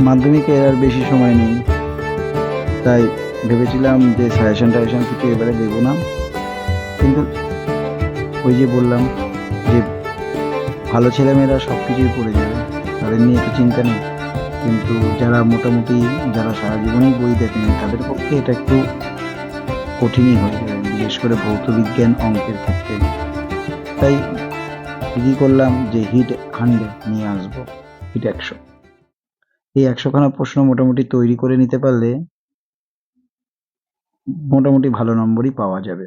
মাধ্যমিকে আর বেশি সময় নেই। তাই ভেবেছিলাম যে সাজেশন টাজেশন কিছু এবারে দেবো না। কিন্তু ওই যে বললাম যে ভালো ছেলেমেয়েরা সব কিছুই পড়ে যাবে। তাদের নিয়ে একটু চিন্তা নেই। কিন্তু যারা মোটামুটি যারা সারা জীবনেই বই দেখেন, তাদের পক্ষে এটা একটু কঠিনই হয়ে যাবে বিশেষ করে ভৌত বিজ্ঞান অঙ্কের ক্ষেত্রে। তাই কী করলাম যে হিট হান্ড্রেড নিয়ে আসব হিট একশো। এই একশোখানা প্রশ্ন মোটামুটি তৈরি করে নিতে পারলে মোটামুটি ভালো নম্বরই পাওয়া যাবে।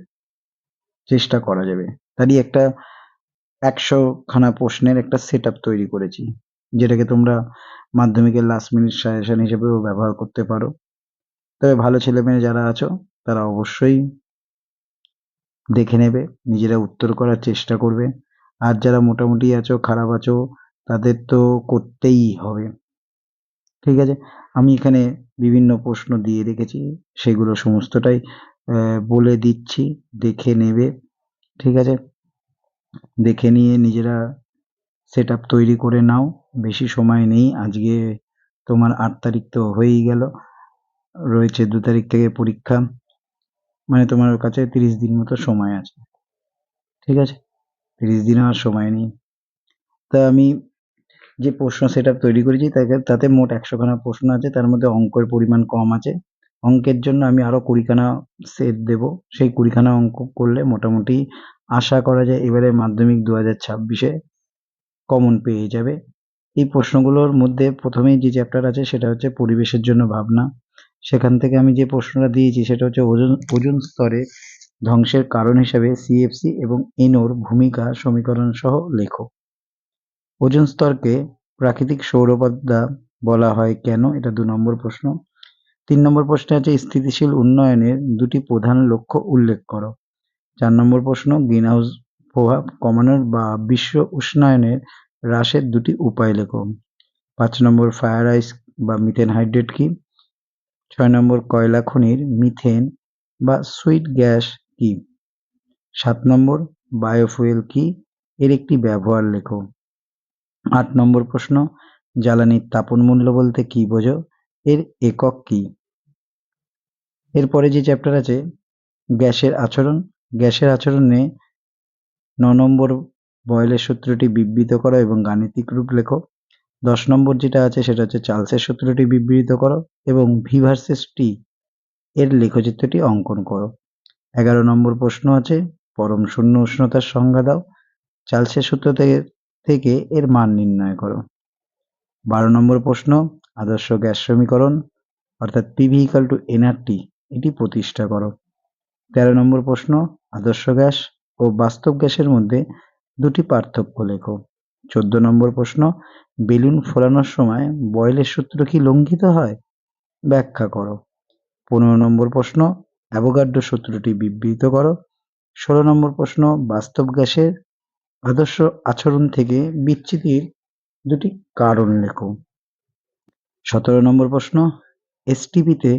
চেষ্টা করা যাবে। তারই একটা একশো খানা প্রশ্নের একটা সেট তৈরি করেছি। যেটাকে তোমরা মাধ্যমিকের লাস্ট মিনিট সাজেশন হিসেবেও ব্যবহার করতে পারো। তবে ভালো ছেলে মেয়ে যারা আছো, তারা অবশ্যই দেখে নেবে, নিজেরা উত্তর করার চেষ্টা করবে। আর যারা মোটামুটি আছো, খারাপ আছো, তাদের তো করতেই হবে। ঠিক আছে? আমি এখানে বিভিন্ন প্রশ্ন দিয়ে রেখেছি, সেগুলো সমস্তটাই বলে দিচ্ছি, দেখে নেবে, ঠিক আছে? দেখে নিয়ে নিজেরা সেট তৈরি করে নাও, বেশি সময় নেই, আজকে তোমার আট তারিখ তো হয়েই গেল, রয়েছে দু তারিখ থেকে পরীক্ষা মানে তোমার কাছে তিরিশ দিন মতো সময় আছে, ঠিক আছে? তিরিশ দিন আর সময় নেই। তা আমি যে প্রশ্ন সেট তৈরি করেছি তাকে তাতে মোট একশোখানা প্রশ্ন আছে, তার মধ্যে অঙ্কের পরিমাণ কম আছে। অঙ্কের জন্য আমি আরও কুড়িখানা সেট দেবো। সেই কুড়িখানা অঙ্ক করলে মোটামুটি আশা করা যায় এবারে মাধ্যমিক দু হাজার ছাব্বিশে কমন পেয়ে যাবে। এই প্রশ্নগুলোর মধ্যে প্রথমেই যে চ্যাপ্টার আছে, সেটা হচ্ছে পরিবেশের জন্য ভাবনা। সেখান থেকে আমি যে প্রশ্নটা দিয়েছি, সেটা হচ্ছে ওজন ওজন স্তরে ধ্বংসের কারণ হিসাবে সিএফসি এবং এনোর ভূমিকা সমীকরণ সহ লেখো ওজন স্তরকে প্রাকৃতিক সৌরপদ্মা বলা হয়। কেন? এটা দু নম্বর প্রশ্ন। তিন নম্বর প্রশ্নে আছে, স্থিতিশীল উন্নয়নের দুটি প্রধান লক্ষ্য উল্লেখ করো। চার নম্বর প্রশ্ন, গ্রিনহাউস প্রভাব কমানোর বা বিশ্ব উষ্ণায়নের হ্রাসের দুটি উপায় লেখো। পাঁচ নম্বর, ফায়ার আইস বা মিথেন হাইড্রেট কি? ছয় নম্বর, কয়লা খনির মিথেন বা সুইট গ্যাস কি? সাত নম্বর, বায়োফুয়েল কি? এর একটি ব্যবহার লেখো। আট নম্বর প্রশ্ন, জ্বালানির তাপন মূল্য বলতে কি বোঝো? এর একক কি? এরপরে যে চ্যাপ্টার আছে, গ্যাসের আচরণ, গ্যাসের আচরণে ন নম্বর বয়েলের সূত্রটি বিবৃত করো এবং গাণিতিক রূপ লেখো। দশ নম্বর যেটা আছে, সেটা হচ্ছে চার্লসের সূত্রটি বিবৃত করো এবং ভি টি এর লেখচিত্রটি অঙ্কন করো। এগারো নম্বর প্রশ্ন আছে, পরম শূন্য উষ্ণতার সংজ্ঞা দাও। চার্লসের সূত্র থেকে থেকে এর মান নির্ণয় করো। বারো নম্বর প্রশ্ন, আদর্শ গ্যাস সমীকরণ, অর্থাৎ পিভি ইকাল টু এনআরটি এটি প্রতিষ্ঠা করো। তেরো নম্বর প্রশ্ন, আদর্শ গ্যাস ও বাস্তব গ্যাসের মধ্যে দুটি পার্থক্য লেখো। চোদ্দ নম্বর প্রশ্ন, বেলুন ফোলানোর সময় বয়েলের সূত্র কি লঙ্ঘিত হয়? ব্যাখ্যা করো। পনেরো নম্বর প্রশ্ন, অ্যাভোগাড্রো সূত্রটি বিবৃত করো। ষোলো নম্বর প্রশ্ন, বাস্তব গ্যাসের আদর্শ আচরণ থেকে বিচ্যুতির দুটি কারণ লেখো। সতেরো নম্বর প্রশ্ন, এসটিপিতে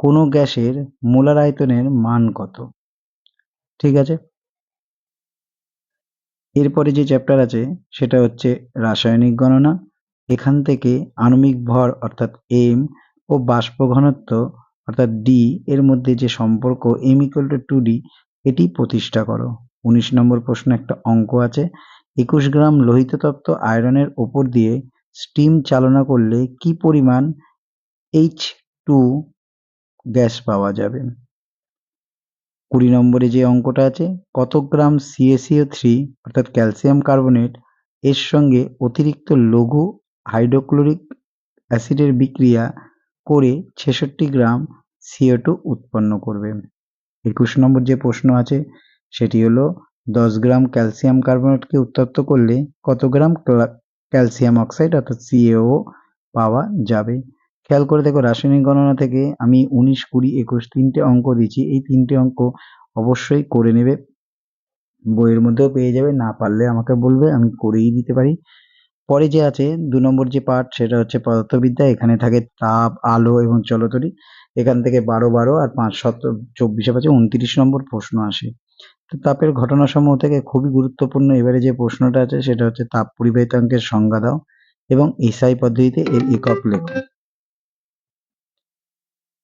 কোনো গ্যাসের মোলার আয়তনের মান কত? ঠিক আছে? এরপরে যে চ্যাপ্টার আছে, সেটা হচ্ছে রাসায়নিক গণনা। এখান থেকে আণবিক ভর অর্থাৎ এম ও বাষ্প ঘনত্ব অর্থাৎ ডি এর মধ্যে যে সম্পর্ক M equal to two D এটি প্রতিষ্ঠা করো। উনিশ নম্বর প্রশ্ন একটা অঙ্ক আছে। একুশ গ্রাম লোহিত তত্ত্ব আয়রনের ওপর দিয়ে স্টিম চালনা করলে কি পরিমাণ এইচ টু গ্যাস পাওয়া যাবে? কুড়ি নম্বরে যে অঙ্কটা আছে, কত গ্রাম সিএসিও থ্রি অর্থাৎ ক্যালসিয়াম কার্বনেট এর সঙ্গে অতিরিক্ত লঘু হাইড্রোক্লোরিক অ্যাসিডের বিক্রিয়া করে ছেষট্টি গ্রাম সিও টু উৎপন্ন করবে? একুশ নম্বর যে প্রশ্ন আছে সেটি হলো দশ গ্রাম ক্যালসিয়াম কার্বনেটকে উত্তপ্ত করলে কত গ্রাম ক্যালসিয়াম অক্সাইড অর্থাৎ সিএও পাওয়া যাবে? খেয়াল করে দেখো, রাসায়নিক গণনা থেকে আমি উনিশ, কুড়ি, একুশ তিনটে অঙ্ক দিচ্ছি এই তিনটে অঙ্ক অবশ্যই করে নেবে। বইয়ের মধ্যেও পেয়ে যাবে, না পারলে আমাকে বলবে, আমি করেই দিতে পারি। পরে যে আছে, দু নম্বর যে পার্ট সেটা হচ্ছে পদার্থবিদ্যা। এখানে থাকে তাপ, আলো এবং চলতরি এখান থেকে বারো বারো আর পাঁচ শত চব্বিশে পাঁচে উনত্রিশ নম্বর প্রশ্ন আসে। তো তাপের ঘটনাসমূহ থেকে খুবই গুরুত্বপূর্ণ এবারে যে প্রশ্নটা আছে, সেটা হচ্ছে তাপ পরিবাহিতাঙ্কের সংজ্ঞা দাও এবং এসআই পদ্ধতিতে এর একক লেখো।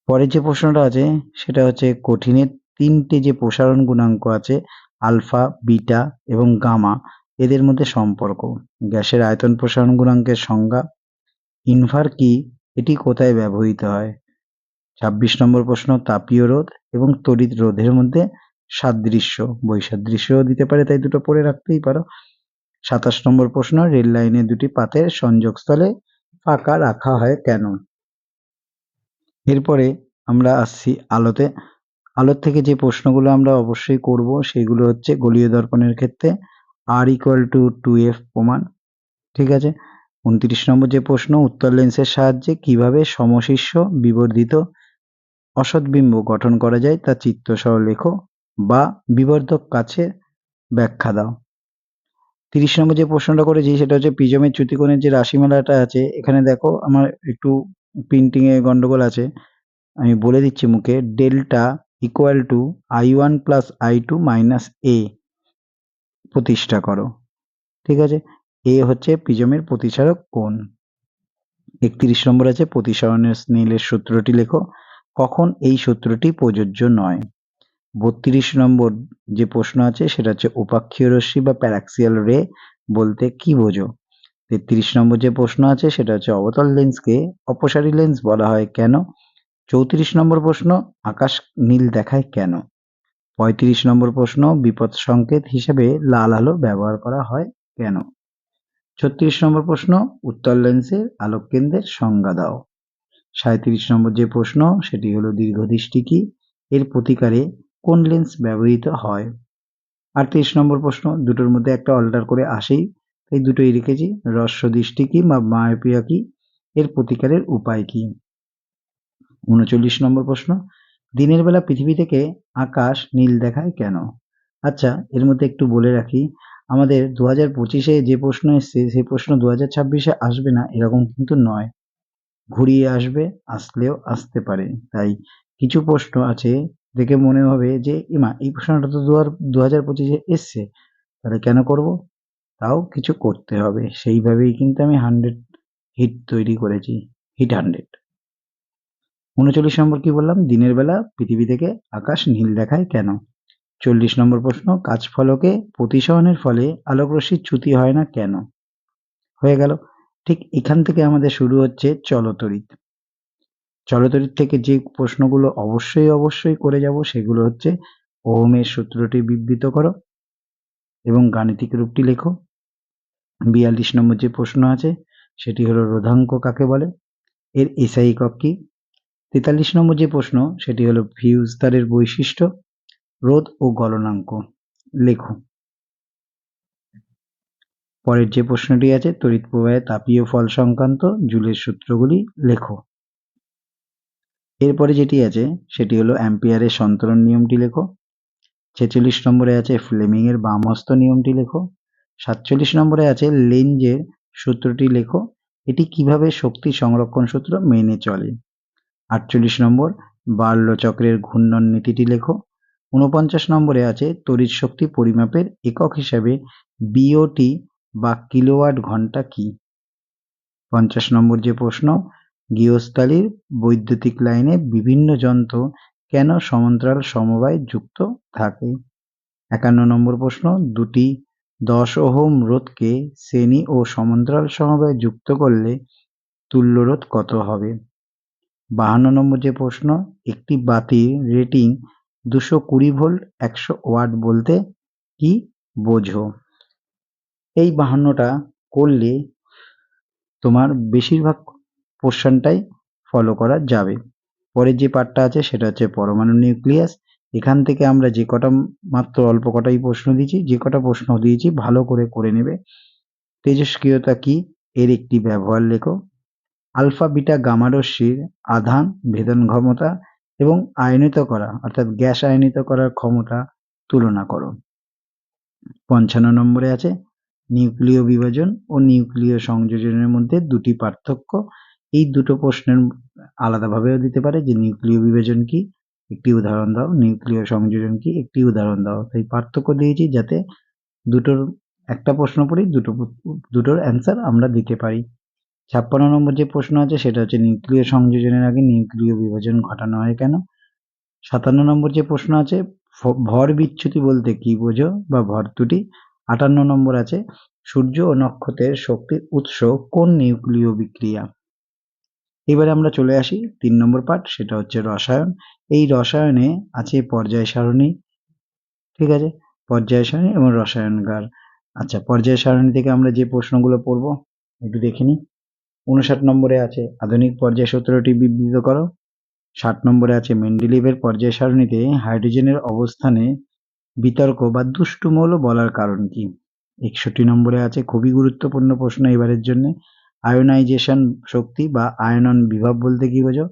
পরের যে প্রশ্নটা আছে, সেটা হচ্ছে কঠিনের তিনটে যে প্রসারণ গুণাঙ্ক আছে, আলফা, বিটা এবং গামা, এদের মধ্যে সম্পর্ক। গ্যাসের আয়তন প্রসারণ গুণাঙ্কের সংজ্ঞা। ইনভার কি? এটি কোথায় ব্যবহৃত হয়? ছাব্বিশ নম্বর প্রশ্ন, তাপীয় রোধ এবং তড়িৎ রোধের মধ্যে সাদৃশ্য, বৈসাদৃশ্যও দিতে পারে, তাই দুটো পড়ে রাখতেই পারো। সাতাশ নম্বর প্রশ্ন, রেল লাইনে দুটি পাতের সংযোগস্থলে ফাঁকা রাখা হয় কেন? এরপরে আমরা আসছি আলোতে। আলোর থেকে যে প্রশ্নগুলো আমরা অবশ্যই করব, সেগুলো হচ্ছে গলীয় দর্পণের ক্ষেত্রে R equal to two F প্রমাণ, ঠিক আছে? উনত্রিশ নম্বর যে প্রশ্ন, উত্তর লেন্সের সাহায্যে কীভাবে সমশিষ্য বিবর্ধিত অসৎবিম্ব গঠন করা যায়, তা চিত্রসহ লেখো। বা বিবর্ধক কাছে ব্যাখ্যা দাও। তিরিশ নম্বর যে প্রশ্নটা করেছি, সেটা হচ্ছে প্রিজমের চ্যুতিকোণের যে রাশিমালাটা আছে, এখানে দেখো আমার একটু প্রিন্টিং এ গন্ডগোল আছে। আমি বলে দিচ্ছি মুখে delta equal to I one plus I two minus A প্রতিষ্ঠা করো। ঠিক আছে? এ হচ্ছে প্রিজমের প্রতিসারক কোণ। একত্রিশ নম্বর আছে প্রতিসরণের স্নেলের সূত্রটি লেখো। কখন এই সূত্রটি প্রযোজ্য নয়? বত্রিশ নম্বর যে প্রশ্ন আছে, সেটা হচ্ছে উপাক্ষীয় রশ্মি বা প্যারাক্সিয়াল রে বলতে কি বোঝো? তেত্রিশ নম্বর যে প্রশ্ন আছে, সেটা হচ্ছে অবতল লেন্সকে অপসারী লেন্স বলা হয় কেন? চৌত্রিশ নম্বর প্রশ্ন, আকাশ নীল দেখায় কেন? পঁয়ত্রিশ নম্বর প্রশ্ন, বিপদ সংকেত হিসেবে লাল আলো ব্যবহার করা হয় কেন? ছত্রিশ নম্বর প্রশ্ন উত্তর লেন্সের আলোক কেন্দ্রের সংজ্ঞা দাও। সাঁত্রিশ নম্বর যে প্রশ্ন, সেটি হলো দীর্ঘদৃষ্টি কি? এর প্রতিকারে কোন লেন্স ব্যবহৃত হয়? আটত্রিশ নম্বর প্রশ্ন, দুটোর মধ্যে একটা অল্টার করে আসেই এই দুটোই রেখেছি। হ্রস্ব দৃষ্টি কি বা মায়োপিয়া কি? এর প্রতিকারের উপায় কি? উনচল্লিশ নম্বর প্রশ্ন, দিনের বেলা পৃথিবী থেকে আকাশ নীল দেখায় কেন? আচ্ছা এর মধ্যে একটু বলে রাখি, আমাদের দু হাজার পঁচিশে যে প্রশ্ন এসছে, সেই প্রশ্ন দু হাজার ছাব্বিশে আসবে না, এরকম কিন্তু নয়। ঘুরিয়ে আসবে, আসলেও আসতে পারে। তাই কিছু প্রশ্ন আছে দেখে মনে হবে যে, ইমা, এই প্রশ্নটা তো দু হাজার পঁচিশে এসছে, তাহলে কেন করব? তাও কিছু করতে হবে। সেইভাবেই কিন্তু আমি হান্ড্রেড হিট তৈরি করেছি, হিট হান্ড্রেড। উনচল্লিশ নম্বর কি বললাম? দিনের বেলা পৃথিবী থেকে আকাশ নীল দেখায় কেন? চল্লিশ নম্বর প্রশ্ন, কাজ ফলকে প্রতিসরণের ফলে আলোকরশ্মির চ্যুতি হয় না কেন? হয়ে গেল। ঠিক এখান থেকে আমাদের শুরু হচ্ছে চলতরিৎ চলতরিৎ থেকে যে প্রশ্নগুলো অবশ্যই অবশ্যই করে যাব সেগুলো হচ্ছে ওহমের সূত্রটি বিবৃত করো এবং গাণিতিক রূপটি লেখো। বিয়াল্লিশ নম্বর যে প্রশ্ন আছে সেটি হলো রোধাঙ্ক কাকে বলে? এর এসআই একক কি? তেতাল্লিশ নম্বর যে প্রশ্ন সেটি হলো ফিউজ তারের বৈশিষ্ট্য, রোধ ও গলনাঙ্ক লেখো। পরের যে প্রশ্নটি আছে, তড়িৎ প্রবাহে তাপীয় ফল সংক্রান্ত জুলের সূত্রগুলি লেখো। এরপরে যেটি আছে, সেটি হলো অ্যাম্পিয়ারের সন্তরণ নিয়মটি লেখো। ছেচল্লিশ নম্বরে আছে ফ্লেমিং এর বামহস্ত নিয়মটি লেখো। সাতচল্লিশ নম্বরে আছে লেঞ্জের সূত্রটি লেখো। এটি কীভাবে শক্তি সংরক্ষণ সূত্র মেনে চলে? আটচল্লিশ নম্বর বাল্য চক্রের ঘূর্ণন নীতিটি লেখো। উনপঞ্চাশ নম্বরে আছে তড়িৎ শক্তি পরিমাপের একক হিসাবে বিওটি বা কিলোওয়াট ঘণ্টা কি? পঞ্চাশ নম্বর যে প্রশ্ন গৃহস্থালির বৈদ্যুতিক লাইনে বিভিন্ন যন্ত্র কেন সমান্তরাল সমবায় যুক্ত থাকে? একান্ন নম্বর প্রশ্ন, দুটি দশ ওহম রোধকে শ্রেণি ও সমান্তরাল সমবায় যুক্ত করলে তুল্য রোধ কত হবে? বাহান্ন নম্বর যে প্রশ্ন, একটি বাতির রেটিং দুশো কুড়ি ভোল্ট, একশো ওয়াট বলতে কি বোঝো? এই বাহান্নটা করলে তোমার বেশিরভাগ পোর্শনটাই ফলো করা যাবে। পরের যে পার্টটা আছে সেটা হচ্ছে পরমাণু নিউক্লিয়াস এখান থেকে আমরা যে কটা মাত্র অল্প কটাই প্রশ্ন দিয়েছি, যে কটা প্রশ্ন দিয়েছি ভালো করে করে নেবে। তেজস্ক্রিয়তা কি? এর একটি ব্যবহার লেখো। আলফা, বিটা, গামা রশ্মির আধান, ভেদন ক্ষমতা এবং আয়নিত করা, অর্থাৎ গ্যাস আয়নিত করার ক্ষমতা তুলনা করো। পঞ্চান্ন নম্বরে আছে, নিউক্লিয় বিভাজন ও নিউক্লিয় সংযোজনের মধ্যে দুটি পার্থক্য। এই দুটো প্রশ্নের আলাদাভাবেও দিতে পারে যে নিউক্লিয় বিভাজন কি, একটি উদাহরণ দাও, নিউক্লিয় সংযোজন কি, একটি উদাহরণ দাও। তাই পার্থক্য দিয়েছি যাতে দুটোর একটা প্রশ্ন পড়ি, দুটো দুটোর অ্যান্সার আমরা দিতে পারি। ছাপ্পান্ন নম্বর যে প্রশ্ন আছে সেটা হচ্ছে নিউক্লিয় সংযোজনের আগে নিউক্লিয় বিভাজন ঘটানো হয় কেন? সাতান্ন নম্বর যে প্রশ্ন আছে ভর বিচ্যুতি বলতে কি বোঝো বা ভর ত্রুটি আটান্ন নম্বর আছে, সূর্য ও নক্ষত্রের শক্তির উৎস কোন নিউক্লিয় বিক্রিয়া? এবারে আমরা চলে আসি তিন নম্বর পার্ট সেটা হচ্ছে রসায়ন। এই রসায়নে আছে পর্যায় সারণী, ঠিক আছে? পর্যায় সারণী এবং রসায়নগার। আচ্ছা পর্যায় সারণী থেকে আমরা যে প্রশ্নগুলো পড়ব, একটু দেখে নিই। উনষাট নম্বরে আছে, আধুনিক পর্যায় সূত্রটি বিবৃত করো। ষাট নম্বরে আছে, মেন্ডেলিভের পর্যায় সারণীতে হাইড্রোজেনের অবস্থানে বিতর্ক বা দুষ্টু মৌল বলার কারণ কি? একষট্টি নম্বরে আছে, খুবই গুরুত্বপূর্ণ প্রশ্ন এবারের জন্য। আয়োনাইজেশন শক্তি বা আয়নন বিভব বলতে কি বোঝো?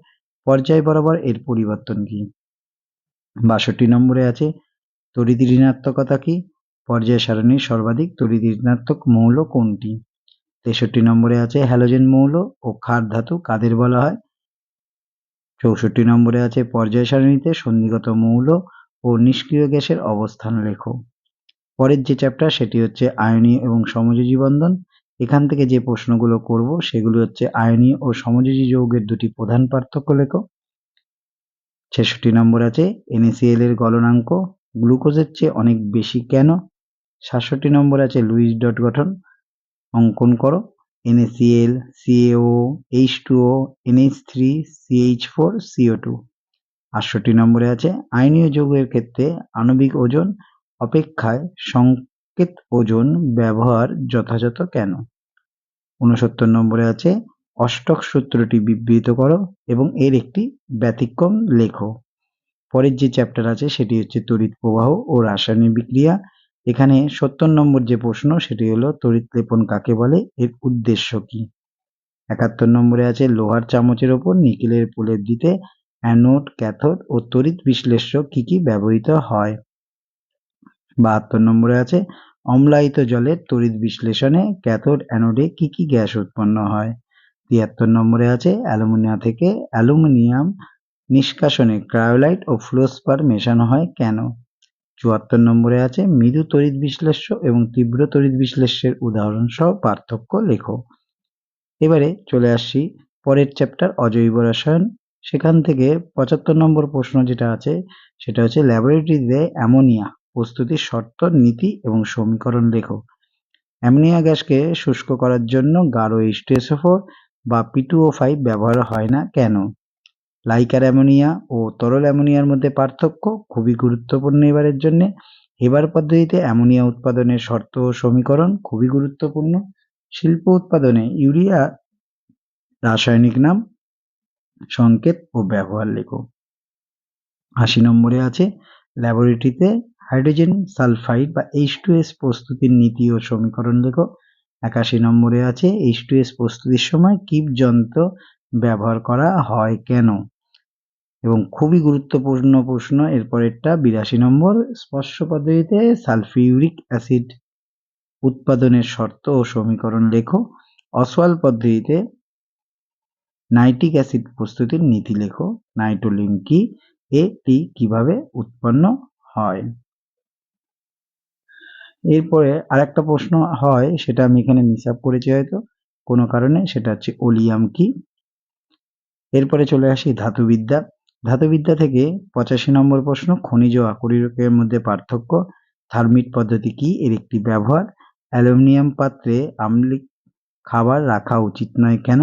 পর্যায় বরাবর এর পরিবর্তন কি? বাষট্টি নম্বরে আছে, তড়িৎ ঋণাত্মকতা কি? পর্যায় সারণীর সর্বাধিক তড়িৎ ঋণাত্মক মৌল কোনটি? তেষট্টি নম্বরে আছে, হ্যালোজেন মৌল ও ক্ষার ধাতু কাদের বলা হয়? চৌষট্টি নম্বরে আছে, পর্যায় সারণীতে সন্নিগত মৌল ও নিষ্ক্রিয় গ্যাসের অবস্থান লেখো। পরের যে চ্যাপ্টার সেটি হচ্ছে আয়নীয় এবং সমযোজী বন্ধন। এখান থেকে যে প্রশ্নগুলো করব, সেগুলো হচ্ছে আয়নীয় ও সমযোজী যৌগের দুটি প্রধান পার্থক্য লেখো। ছেষট্টি নম্বর আছে, NaCl এর গলনাঙ্ক, গ্লুকোজের চেয়ে অনেক বেশি কেন? সাতষট্টি নম্বর আছে, লুইস ডট গঠন, অঙ্কন করো। NaCl CaO H2O NH3 CH4 CO2 আটষট্টি নম্বরে আছে, আয়নীয় যৌগের ক্ষেত্রে আণবিক ওজন অপেক্ষায় সংকেত ওজন ব্যবহার যথাযথ কেন? উনসত্তর নম্বরে আছে, অষ্টক সূত্রটি বিবৃত করো এবং এর একটি ব্যতিক্রম লেখো। পরের যে চ্যাপ্টার আছে, সেটি হচ্ছে তড়িৎ প্রবাহ ও রাসায়নিক বিক্রিয়া। এখানে সত্তর নম্বর যে প্রশ্ন, সেটি হলো তড়িৎ লেপন কাকে বলে, এর উদ্দেশ্য কি? একাত্তর নম্বরে আছে, লোহার চামচের ওপর নিকেলের প্রলেপ দিতে অ্যানোড, ক্যাথোড ও তড়িৎ বিশ্লেষ্য কি কি ব্যবহৃত হয়? বাহাত্তর নম্বরে আছে অম্লায়িত জলের তড়িৎ বিশ্লেষণে ক্যাথোড অ্যানোডে কি কি গ্যাস উৎপন্ন হয়? তিয়াত্তর নম্বরে আছে অ্যালুমিনিয়া থেকে অ্যালুমিনিয়াম নিষ্কাশনে ক্রায়োলাইট ও ফ্লোস্পার মেশানো হয় কেন? চুয়াত্তর নম্বরে আছে মৃদু তড়িৎ বিশ্লেষ্য এবং তীব্র তড়িৎ বিশ্লেষ্যের উদাহরণ সহ পার্থক্য লেখো। এবারে চলে আসছি পরের চ্যাপ্টার অজৈব রসায়ন। সেখান থেকে পঁচাত্তর নম্বর প্রশ্ন যেটা আছে, সেটা হচ্ছে ল্যাবরেটরিতে অ্যামোনিয়া প্রস্তুতির শর্ত, নীতি এবং সমীকরণ লেখো। অ্যামোনিয়া গ্যাসকে শুষ্ক করার জন্য গাঢ় এইচ টু ফোর বা পি টু ও ফাইভ ব্যবহার হয় না কেন? লাইকার অ্যামোনিয়া ও তরল অ্যামোনিয়ার মধ্যে পার্থক্য খুবই গুরুত্বপূর্ণ এবারের জন্য। এবার পদ্ধতিতে অ্যামোনিয়া উৎপাদনের শর্ত ও সমীকরণ খুবই গুরুত্বপূর্ণ। শিল্প উৎপাদনে ইউরিয়া, রাসায়নিক নাম, সংকেত ও ব্যবহার লেখো। আশি নম্বরে আছে, ল্যাবরেটরিতে হাইড্রোজেন, সালফাইড বা এইচ টু এস প্রস্তুতির নীতি ও সমীকরণ লেখো একাশি নম্বরে আছে এইচ টু এস প্রস্তুতির সময় কিপ যন্ত্র ব্যবহার করা হয় কেন? এবং খুবই গুরুত্বপূর্ণ প্রশ্ন, এরপরেরটা বিরাশি নম্বর, স্পর্শ পদ্ধতিতে সালফিউরিক অ্যাসিড উৎপাদনের শর্ত ও সমীকরণ লেখো। অসওয়াল পদ্ধতিতে নাইট্রিক অ্যাসিড প্রস্তুতির নীতি লেখো। নাইট্রোলিন কি? এটি কীভাবে উৎপন্ন হয়? এরপরে আরেকটা প্রশ্ন হয়, সেটা আমি এখানে মিস আপ করেছি হয়তো। কোনো কারণে, সেটা হচ্ছে ওলিয়াম কি? এরপরে চলে আসি ধাতুবিদ্যা। ধাতুবিদ্যা থেকে পঁচাশি নম্বর প্রশ্ন, খনিজ ও আকরিকের মধ্যে পার্থক্য, থার্মিট পদ্ধতি কি? এর একটি ব্যবহার। অ্যালুমিনিয়াম পাত্রে আম্লিক খাবার রাখা উচিত নয় কেন?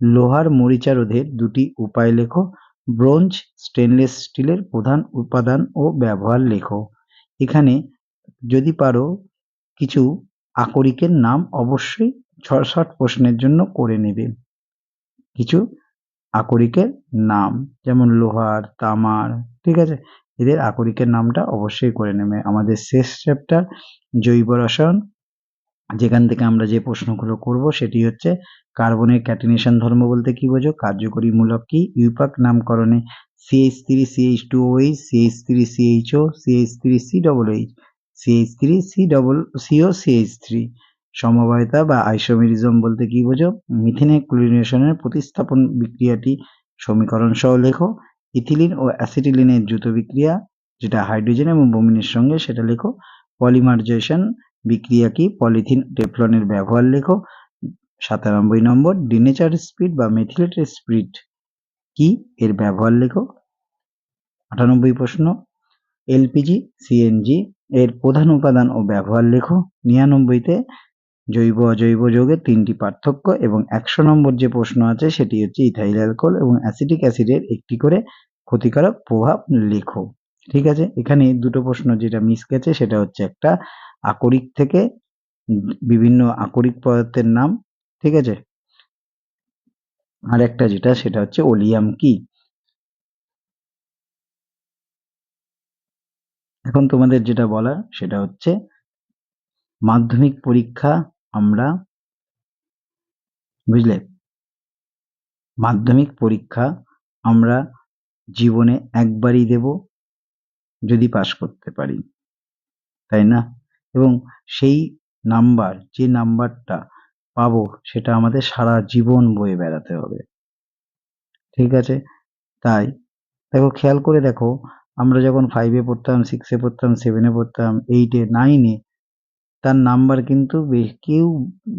লোহার মরিচা রোধের দুটি উপায় লেখো। ব্রোঞ্জ, স্টেনলেস স্টিলের প্রধান উপাদান ও ব্যবহার লেখো। এখানে যদি পারো, কিছু আকরিকের নাম অবশ্যই ছট প্রশ্নের জন্য করে নেবে। কিছু আকরিকের নাম, যেমন লোহার, তামার, ঠিক আছে? এদের আকরিকের নামটা অবশ্যই করে নেবে। আমাদের শেষ চ্যাপ্টার জৈব রসায়ন, যেখান থেকে আমরা যে প্রশ্নগুলো করব, সেটি হচ্ছে কার্বনের ক্যাটিনেশন ধর্ম বলতে কি বোঝো? কার্যকরী মূলক কি? IUPAC নামকরণে CH three CH two OH CH three CHO CH three C double H CH three C double CO CH three সমবায়তা বা আইসোমেরিজম বলতে কি বোঝো? মিথেনের ক্লোরিনেশনের প্রতিস্থাপন বিক্রিয়াটি সমীকরণ সহ লেখো। ইথিলিন ও অ্যাসিটিলিনের দ্রুত বিক্রিয়া, যেটা হাইড্রোজেন এবং ব্রোমিনের সঙ্গে সেটা লেখো। পলিমারাইজেশন বিক্রিয়া কি? পলিথিন টেফলনের ব্যবহার লেখো। সাতানব্বই নম্বর, ডিনেচার স্পিড বা মেথিলেটেড স্পিড কি? এর ব্যবহার লেখো। আটানব্বই প্রশ্ন এলপিজি, সিএনজি এর প্রধান উপাদান ও ব্যবহার লেখো। নিরানব্বইতে জৈব অজৈব যৌগের তিনটি পার্থক্য এবং একশো নম্বর যে প্রশ্ন আছে সেটি হচ্ছে ইথাইল অ্যালকোহল এবং অ্যাসিটিক অ্যাসিডের একটি করে ক্ষতিকারক প্রভাব লেখো। ঠিক আছে? এখানে দুটো প্রশ্ন যেটা মিস গেছে সেটা হচ্ছে একটা, আকরিক থেকে বিভিন্ন আকরিক পদার্থের নাম, ঠিক আছে? আর একটা যেটা সেটা হচ্ছে ওলিয়াম কি? এখন তোমাদের যেটা বলা সেটা হচ্ছে, মাধ্যমিক পরীক্ষা আমরা, বুঝলে? মাধ্যমিক পরীক্ষা আমরা জীবনে একবারই দেব যদি পাশ করতে পারি, তাই না? এবং সেই নাম্বার, যে নাম্বারটা পাবো সেটা আমাদের সারা জীবন বয়ে বেড়াতে হবে। ঠিক আছে? তাই, দেখো, খেয়াল করে দেখো আমরা যখন ফাইভে পড়তাম সিক্সে পড়তাম সেভেনে পড়তাম এইটে নাইনে তার নাম্বার কিন্তু কেউ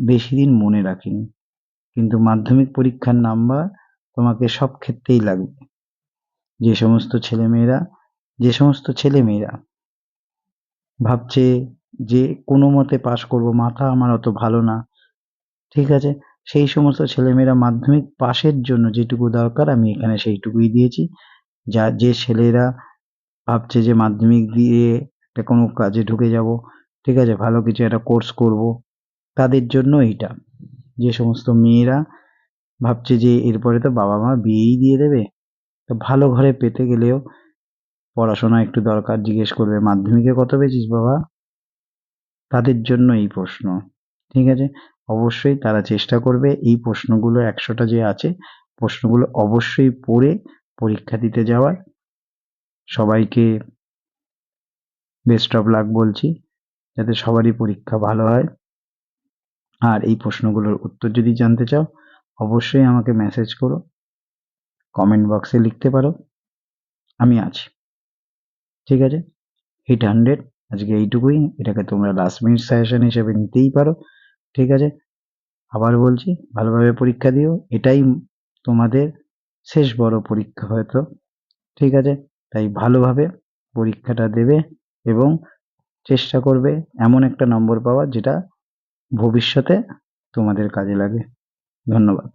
বেশি দিন মনে রাখেনি। কিন্তু মাধ্যমিক পরীক্ষার নাম্বার তোমাকে সব ক্ষেত্রেই লাগবে। যে সমস্ত ছেলেমেয়েরা, যে সমস্ত ছেলেমেয়েরা ভাবছে যে কোনো মতে পাশ করব, মাথা আমার অত ভালো না। ঠিক আছে? সেই সমস্ত ছেলেমেয়েরা মাধ্যমিক পাশের জন্য যেটুকু দরকার, আমি এখানে সেইটুকুই দিয়েছি। যা, যে ছেলেরা ভাবছে যে মাধ্যমিক দিয়ে একটা কোনো কাজে ঢুকে যাব। ঠিক আছে, ভালো কিছু একটা কোর্স করব। তাদের জন্য এইটা। যে সমস্ত মেয়েরা ভাবছে যে এরপরে তো বাবা মা বিয়েই দিয়ে দেবে। তো ভালো ঘরে পেতে গেলেও পড়াশোনা একটু দরকার, জিজ্ঞেস করবে, মাধ্যমিকে কত পেয়েছিস বাবা? তাদের জন্য এই প্রশ্ন। ঠিক আছে? অবশ্যই তারা চেষ্টা করবে এই প্রশ্নগুলো একশোটা যে আছে, প্রশ্নগুলো অবশ্যই পড়ে পরীক্ষা দিতে যাওয়ার। সবাইকে বেস্ট অফ লাক বলছি, যাতে সবারই পরীক্ষা ভালো হয়। আর এই প্রশ্নগুলোর উত্তর যদি জানতে চাও, অবশ্যই আমাকে মেসেজ করো কমেন্ট বক্সে লিখতে পারো, আমি আছি। ঠিক আছে? এইট হান্ড্রেড আজকে এইটুকুই, এটাকে তোমরা লাস্ট মিনিট সাজেশন হিসেবে নিতেই পারো। ঠিক আছে? আবার বলছি, ভালোভাবে পরীক্ষা দিও, এটাই তোমাদের শেষ বড় পরীক্ষা হয়তো। ঠিক আছে? তাই ভালোভাবে পরীক্ষাটা দেবে এবং চেষ্টা করবে এমন একটা নম্বর পাওয়ার যেটা ভবিষ্যতে তোমাদের কাজে লাগে ধন্যবাদ।